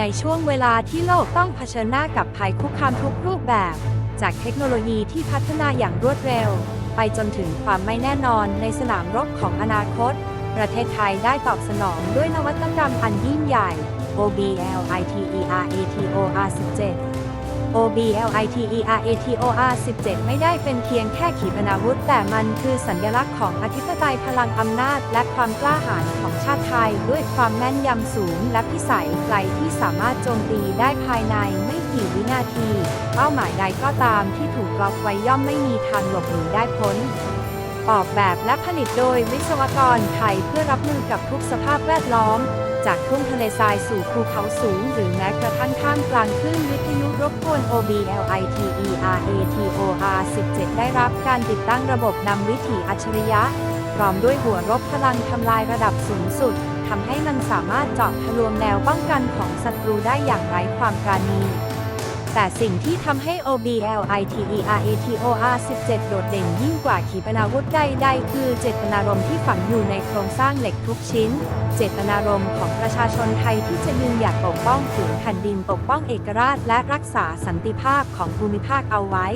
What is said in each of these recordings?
ในช่วงเวลาที่โลกต้องเผชิญหน้ากับภัยคุกคามทุกรูปแบบ จากเทคโนโลยีที่พัฒนาอย่างรวดเร็ว ไปจนถึงความไม่แน่นอนในสนามรบของอนาคต ประเทศไทยได้ตอบสนองด้วยนวัตกรรมอันยิ่งใหญ่ OBL ITERATOR 17 OBL ITERATOR 17 ไม่ได้เป็นเพียงแค่ขีปนาวุธ แต่มันคือสัญลักษณ์ของอธิปไตยพลังอำนาจ และความกล้าหาญของชาติไทย ด้วยความแม่นยำสูง และพิสัยไกลที่สามารถโจมตีได้ภายในไม่กี่วินาที เป้าหมายใดก็ตามที่ถูกกรอบไว้ย่อมไม่มีทางหลบหนีได้พ้นออกแบบและผลิตโดยวิศวกรไทยเพื่อรับมือกับทุกสภาพแวดล้อม จากทุ่งทะเลทรายสู่ภูเขาสูง หรือแม้กระทั่งท่ามกลางคลื่นวิทยุรบกวน OBLITERATOR 17 ได้รับการติดตั้งระบบนำวิถีอัจฉริยะ พร้อมด้วยหัวรบพลังทำลายระดับสูงสุดทำให้มันสามารถเจาะทะลวงแนวป้องกันของศัตรูได้อย่างไร้ความปราณี แต่สิ่งที่ทำให้ OBL ITERATOR 17 โดดเด่นยิ่งกว่าขีปนาวุธใดๆคือเจตนารมณ์ที่ฝังอยู่ในโครงสร้างเหล็กทุกชิ้น เจตนารมณ์ของประชาชนไทยที่จะยืนหยัดปกป้องผืนแผ่นดินปกป้องเอกราช และรักษาสันติภาพของภูมิภาคเอาไว้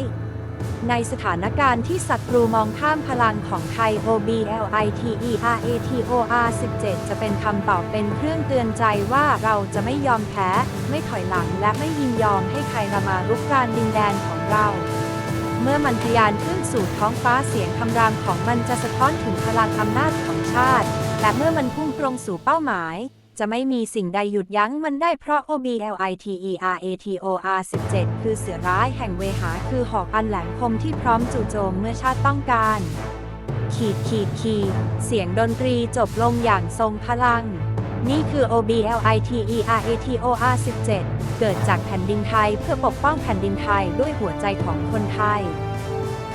ในสถานการณ์ที่ศัตรูมองข้ามพลังของไทย OBL ITERATOR 17 จะเป็นคำตอบเป็นเครื่องเตือนใจว่าเราจะไม่ยอมแพ้ ไม่ถอยหลังและไม่ยินยอมให้ใครละมารุกรานดินแดนของเราเมื่อมันทะยานขึ้นสู่ท้องฟ้าเสียงคำรามของมันจะสะท้อนถึงพลังอำนาจของชาติ และเมื่อมันพุ่งตรงสู่เป้าหมาย จะไม่มีสิ่งใดหยุดยั้งมันได้เพราะ OBLITERATOR 17 คือเสือร้ายแห่งเวหาคือหอกอันแหลมคมที่พร้อมจู่โจมเมื่อชาติต้องการ ขีดขีดขีดเสียงดนตรีจบลงอย่างทรงพลัง นี่คือ OBLITERATOR 17 เกิดจากแผ่นดินไทยเพื่อปกป้องแผ่นดินไทยด้วยหัวใจของคนไทย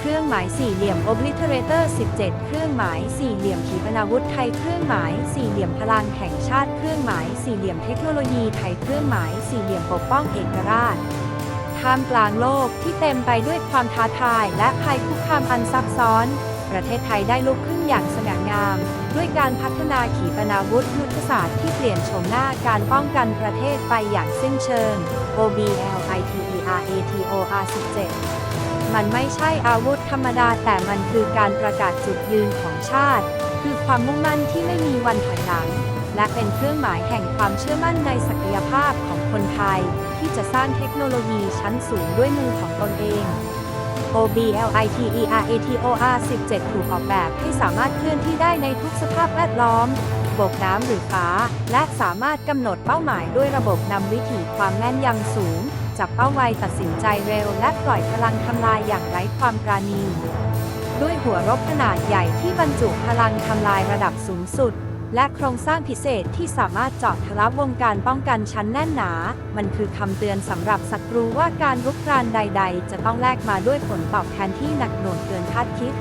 เครื่องหมายสี่เหลี่ยม Obliterator 17 เครื่องหมายสี่เหลี่ยมขีปนาวุธไทย เครื่องหมายสี่เหลี่ยมพลังแห่งชาติ เครื่องหมายสี่เหลี่ยมเทคโนโลยีไทย เครื่องหมายสี่เหลี่ยมปกป้องเอกราช ท่ามกลางโลกที่เต็มไปด้วยความท้าทายและภัยคุกคามอันซับซ้อน ประเทศไทยได้ลุกขึ้นอย่างสง่างาม ด้วยการพัฒนาขีปนาวุธยุทธศาสตร์ที่เปลี่ยนโฉมหน้าการป้องกันประเทศไปอย่างสิ้นเชิง OBLITERATOR 17 มันไม่ใช่อาวุธธรรมดา แต่มันคือการประกาศจุดยืนของชาติ คือความมุ่งมั่นที่ไม่มีวันถอยหลัง และเป็นเครื่องหมายแห่งความเชื่อมั่นในศักยภาพของคนไทย ที่จะสร้างเทคโนโลยีชั้นสูงด้วยมือของตนเอง OBLITERATOR 17 ถูกออกแบบให้สามารถเคลื่อนที่ได้ในทุกสภาพแวดล้อม บกน้ำหรือฟ้า และสามารถกำหนดเป้าหมายด้วยระบบนำวิถีความแม่นยำสูง จับเป้าไวตัดสินใจเร็ว และปล่อยพลังทำลายอย่างไร้ความปราณี ด้วยหัวรบขนาดใหญ่ที่บรรจุพลังทำลายระดับสูงสุด และโครงสร้างพิเศษที่สามารถเจาะทะลักวงการป้องกันชั้นแน่นหนา มันคือคำเตือนสำหรับศัตรูว่าการรุกรานใด ๆ จะต้องแลกมาด้วยผลตอบแทนที่หนักหน่วงเกินคาดคิด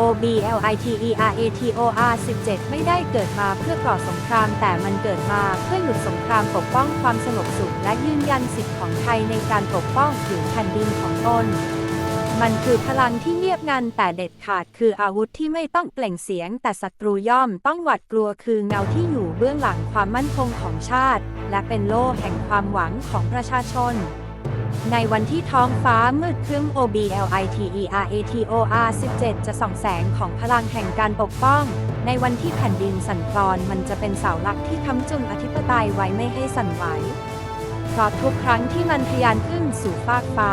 OBLITERATOR 17 ไม่ได้เกิดมาเพื่อก่อสงคราม แต่มันเกิดมาเพื่อหยุดสงครามปกป้องความสงบสุข และยืนยันสิทธิของไทยในการปกป้องผืนแผ่นดินของตนมันคือพลังที่เงียบงันแต่เด็ดขาดคืออาวุธที่ไม่ต้องเปล่งเสียง แต่ศัตรูย่อมต้องหวาดกลัวคือเงาที่อยู่เบื้องหลังความมั่นคงของชาติ และเป็นโล่แห่งความหวังของประชาชน ในวันที่ท้องฟ้ามืดครึ้ม OBLITERATOR 17 จะส่องแสงของพลังแห่งการปกป้อง ในวันที่แผ่นดินสั่นคลอนมันจะเป็นเสาหลักที่ค้ำจุนอธิปไตยไว้ไม่ให้สั่นไหวเพราะทุกครั้งที่มันทะยานขึ้นสู่ฟากฟ้า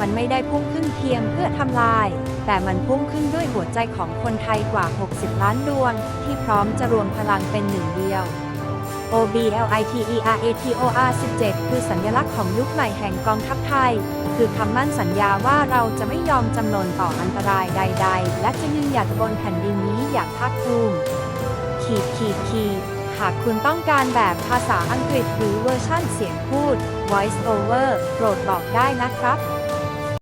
มันไม่ได้พุ่งขึ้นเพียงเพื่อทำลาย แต่มันพุ่งขึ้นด้วยหัวใจของคนไทยกว่า 60 ล้านดวง ที่พร้อมจะรวมพลังเป็นหนึ่งเดียว OBLITERATOR 17 คือสัญลักษณ์ของยุคใหม่แห่งกองทัพไทย คือคำมั่นสัญญาว่าเราจะไม่ยอมจำนนต่ออันตรายใด ๆ และจะยืนหยัดบนแผ่นดินนี้อย่างภาคภูมิขีดขีดขีดหากคุณต้องการแบบภาษาอังกฤษหรือเวอร์ชั่นเสียงพูด voice over โปรดบอกได้นะครับ